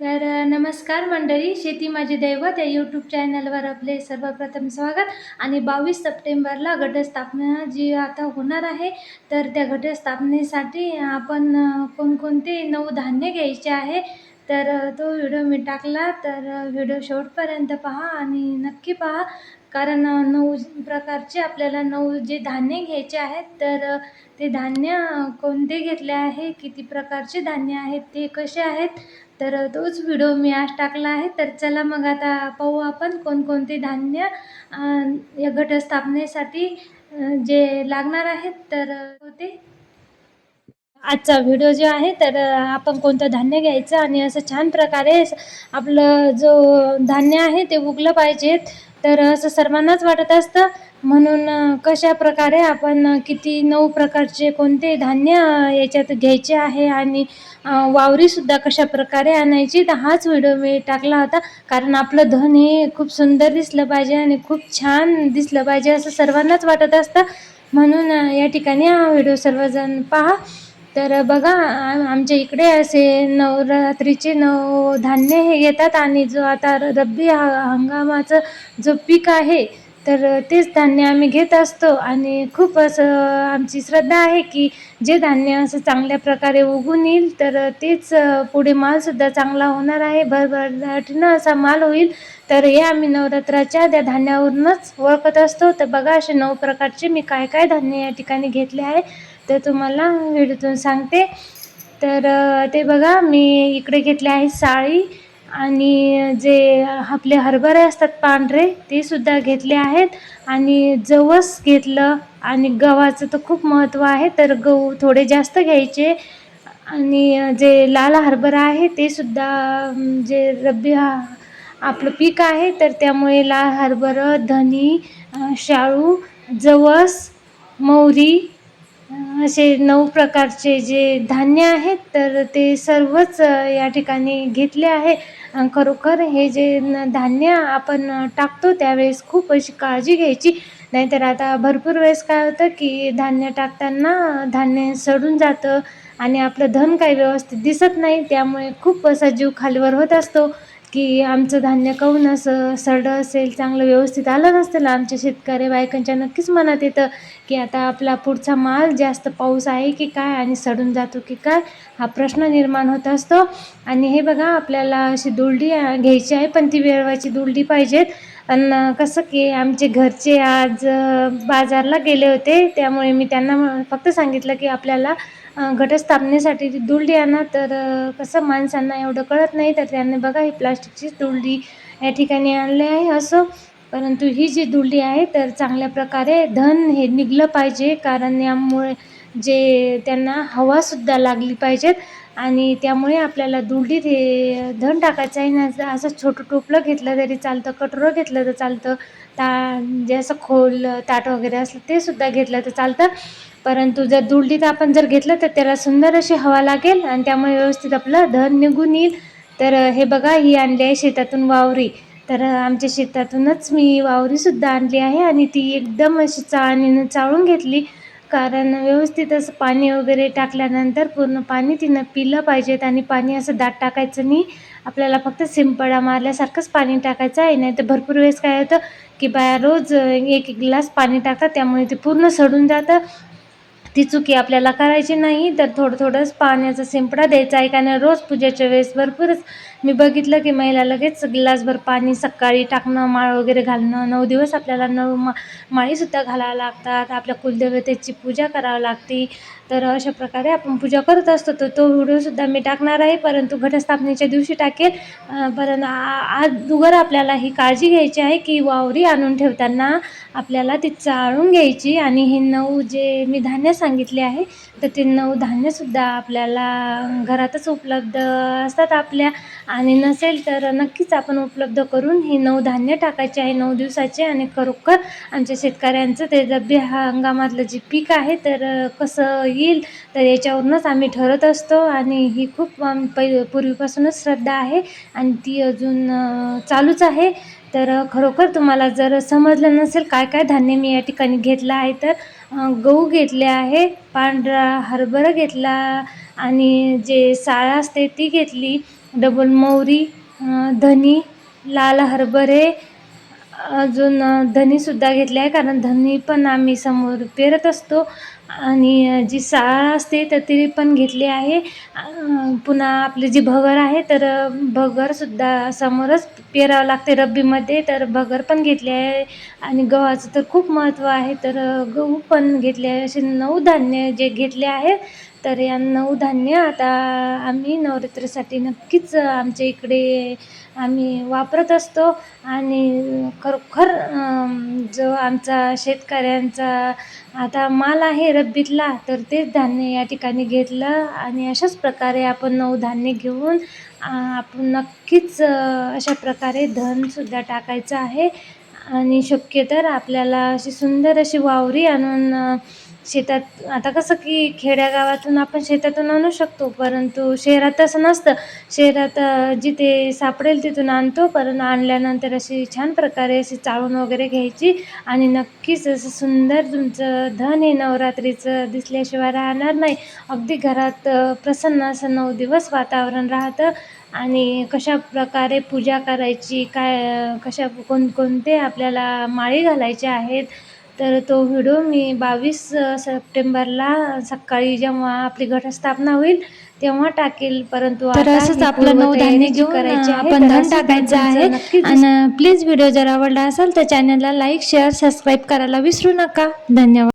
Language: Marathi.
तर नमस्कार मंडळी. शेती माझे दैवत या यूट्यूब चॅनलवर आपले सर्वप्रथम स्वागत. आणि बावीस सप्टेंबरला घटस्थापना जी आता होणार आहे तर त्या घटस्थापनेसाठी आपण कोणकोणते नऊ धान्य घ्यायचे आहे तर तो व्हिडिओ मी टाकला. तर व्हिडिओ शेवटपर्यंत पहा आणि नक्की पहा. कारण नऊ प्रकारचे आपल्याला नऊ जे धान्य घ्यायचे आहेत तर ते धान्य कोणते घेतले आहे किती प्रकारचे धान्य आहेत ते कसे आहेत तर तोच व्हिडिओ मी आज टाकला आहे. तर चला मग आता पाहू आपण कोणकोणते धान्य या घटस्थापनेसाठी जे लागणार आहेत तर होते. आजचा व्हिडिओ जो आहे तर आपण कोणतं धान्य घ्यायचं आणि असं छान प्रकारे आपलं जो धान्य आहे ते उगलं पाहिजेत तर असं सर्वांनाच वाटत असतं. म्हणून कशा प्रकारे आपण किती नऊ प्रकारचे कोणते धान्य याच्यात घ्यायचे आहे आणि वावरीसुद्धा कशा प्रकारे आणायची तर हाच व्हिडिओ मी टाकला होता. कारण आपलं धन हे खूप सुंदर दिसलं पाहिजे आणि खूप छान दिसलं पाहिजे असं सर्वांनाच वाटत असतं. म्हणून या ठिकाणी हा व्हिडिओ सर्वजण पहा. तर बघा आम आमच्या इकडे असे नवरात्रीचे नऊ धान्य हे घेतात आणि जो आता रब्बी ह- हंगामाचं जो पीक आहे तर तेच धान्य आम्ही घेत असतो आणि खूप असं आमची श्रद्धा आहे की जे धान्य असं चांगल्या प्रकारे उगून येईल तर तेच पुढे मालसुद्धा चांगला होणार आहे. भरभराटीनं असा माल होईल. तर हे आम्ही नवरात्राच्या त्या धान्यावरूनच ओळखत असतो. तर बघा असे नऊ प्रकारचे मी काय काय धान्य या ठिकाणी घेतले आहे. तर तुम्हाला व्हिडिओतून सांगते. तर ते बघा मी इकडे घेतले आहे साळी आणि जे आपले हरभरे असतात पांढरे ते सुद्धा घेतले आहेत. आणि जवस घेतलं आणि गव्हाचं तर खूप महत्त्व आहे तर गहू थोडे जास्त घ्यायचे. आणि जे लाल हरभरा आहे ते सुद्धा जे रब्बी हा आपलं पीक आहे तर त्यामुळे लाल हरभरं धनी शाळू जवस मोहरी असे नऊ प्रकारचे जे धान्य आहेत तर ते सर्वच या ठिकाणी घेतले आहे. खरोखर हे जे न धान्य आपण टाकतो त्यावेळेस खूप अशी काळजी घ्यायची. नाहीतर आता भरपूर वेळेस काय होतं की धान्य टाकताना धान्य सडून जातं आणि आपलं धन काही व्यवस्थित दिसत नाही. त्यामुळे खूप असा जीव खालीवर होत असतो. की आमचं धान्य काहून असं सडं असेल चांगलं व्यवस्थित आलं नसेल आमच्या शेतकरी बायकांच्या. नक्कीच मनात येतं की आता आपला पुढचा माल जास्त पाऊस आहे की काय आणि सडून जातो की काय हा प्रश्न निर्माण होत असतो. आणि हे बघा आपल्याला अशी दुलडी घ्यायची आहे पण ती वेळवाची दुलडी पाहिजेत. आणि कसं की आमचे घरचे आज बाजारला गेले होते. त्यामुळे मी त्यांना फक्त सांगितलं की आपल्याला घटस्थापनेसाठी दुलडी आणा तर कसं माणसांना एवढं कळत नाही तर त्यांनी बघा ही प्लास्टिकचीच दुलडी या ठिकाणी आणली आहे असं. परंतु ही जी दुलडी आहे तर चांगल्या प्रकारे धन हे निघलं पाहिजे. कारण यामुळे जे त्यांना हवासुद्धा लागली पाहिजेत. आणि त्यामुळे आपल्याला दुलडीत हे धन टाकायचं आहे ना असं छोटं टोपलं घेतलं तरी चालतं कटोरं घेतलं तर चालतं ता जे असं खोल ताट वगैरे असलं ते सुद्धा घेतलं तर चालतं. परंतु जर दुलडीत आपण जर घेतलं तर त्याला सुंदर अशी हवा लागेल आणि त्यामुळे व्यवस्थित आपलं धन निघून येईल. तर हे बघा ही आणली आहे शेतातून वावरी. तर आमच्या शेतातूनच मी वावरीसुद्धा आणली आहे आणि ती एकदम अशी चाळणीनं चाळून घेतली. कारण व्यवस्थित असं पाणी वगैरे टाकल्यानंतर पूर्ण पाणी तिनं पिलं पाहिजेत आणि पाणी असं दाट टाकायचं नाही. आपल्याला फक्त शिंपडा मारल्यासारखंच पाणी टाकायचं आहे. नाही तर भरपूर वेळेस काय होतं की बाया रोज एक एक ग्लास पाणी टाकतात त्यामुळे ते पूर्ण सडून जातं. ती चुकी आपल्याला करायची नाही तर थोडं थोडंच पाण्याचा शिंपडा द्यायचा आहे. कारण रोज पूजेच्या वेळेस भरपूरच मी बघितलं की महिला लगेच ग्लासभर पाणी सकाळी टाकणं माळ वगैरे घालणं नऊ दिवस आपल्याला नऊ मा माळीसुद्धा घालावं लागतात. आपल्या कुलदेवतेची पूजा करावी लागते. तर अशा प्रकारे आपण पूजा करत असतो. तर तो व्हिडिओसुद्धा मी टाकणार आहे. परंतु घटस्थापनेच्या दिवशी टाकेल. परंतु आज दुगर आपल्याला ही काळजी घ्यायची आहे की वावरी आणून ठेवताना आपल्याला ती चाळून घ्यायची. आणि हे नऊ जे मी धान्य सांगितले आहे. तर ते नऊ धान्यसुद्धा आपल्याला घरातच उपलब्ध असतात आपल्या. आणि नसेल तर नक्कीच आपण उपलब्ध करून हे नऊ धान्य टाकायचे आहे नऊ दिवसाचे. आणि खरोखर आमच्या शेतकऱ्यांचं ते रब्बी हंगामातलं जे पीक आहे तर कसं येईल तर याच्यावरूनच आम्ही ठरत असतो. आणि ही खूप पै पूर्वीपासूनच श्रद्धा आहे. आणि ती अजून चालूच आहे. तर खरोखर तुम्हाला जर समजलं नसेल काय काय धान्य मी या ठिकाणी घेतलं आहे तर गहू घेतले आहे पांढरा हरभरा घेतला आणि जे साळ असते ती घेतली डबल मोहरी धनी लाल हरभरे अजून धनीसुद्धा घेतले आहे कारण धनी पण आम्ही समोर पेरत असतो. आणि जी साळ असते तर ती पण घेतली आहे. पुन्हा आपली जी भगर आहे तर भगरसुद्धा समोरच पेरावं लागते रब्बीमध्ये. तर भगर पण घेतली आहे. आणि गव्हाचं तर खूप महत्त्व आहे. तर गहू पण घेतले आहे. असे नऊ धान्य जे घेतले आहेत तर या नऊ धान्य आता आम्ही नवरात्रीसाठी नक्कीच आमच्या इकडे आम्ही वापरत असतो. आणि खरोखर जो आमचा शेतकऱ्यांचा आता माल आहे रब्बीतला तर तेच धान्य या ठिकाणी घेतलं आणि अशाच प्रकारे आपण नऊ धान्य घेऊन आपण नक्कीच अशा प्रकारे धनसुद्धा टाकायचं आहे. आणि शक्य तर आपल्याला अशी सुंदर अशी वावरी आणून शेतात आता कसं की खेड्यागावातून आपण शेतातून आणू शकतो परंतु शहरात तसं नसतं. शहरात जिथे सापडेल तिथून आणतो परंतु आणल्यानंतर अशी छान प्रकारे अशी चाळून वगैरे घ्यायची. आणि नक्कीच असं सुंदर तुमचं धन हे नवरात्रीचं दिसल्याशिवाय राहणार नाही. अगदी घरात प्रसन्न असं नऊ दिवस वातावरण राहतं. आणि कशा प्रकारे पूजा करायची काय कशा कोणकोणते आपल्याला माळी घालायचे आहेत तर तो व्हिडिओ मी बावीस सप्टेंबरला सकाळी जेव्हा आपली घटस्थापना होईल तेव्हा टाकेल. परंतु तर असंच आपलं नऊ धान्य घेऊन आपण धन टाकायचं आहे. आणि प्लीज व्हिडिओ जर आवडला असेल तर चॅनलला लाईक शेअर सबस्क्राईब करायला विसरू नका. धन्यवाद.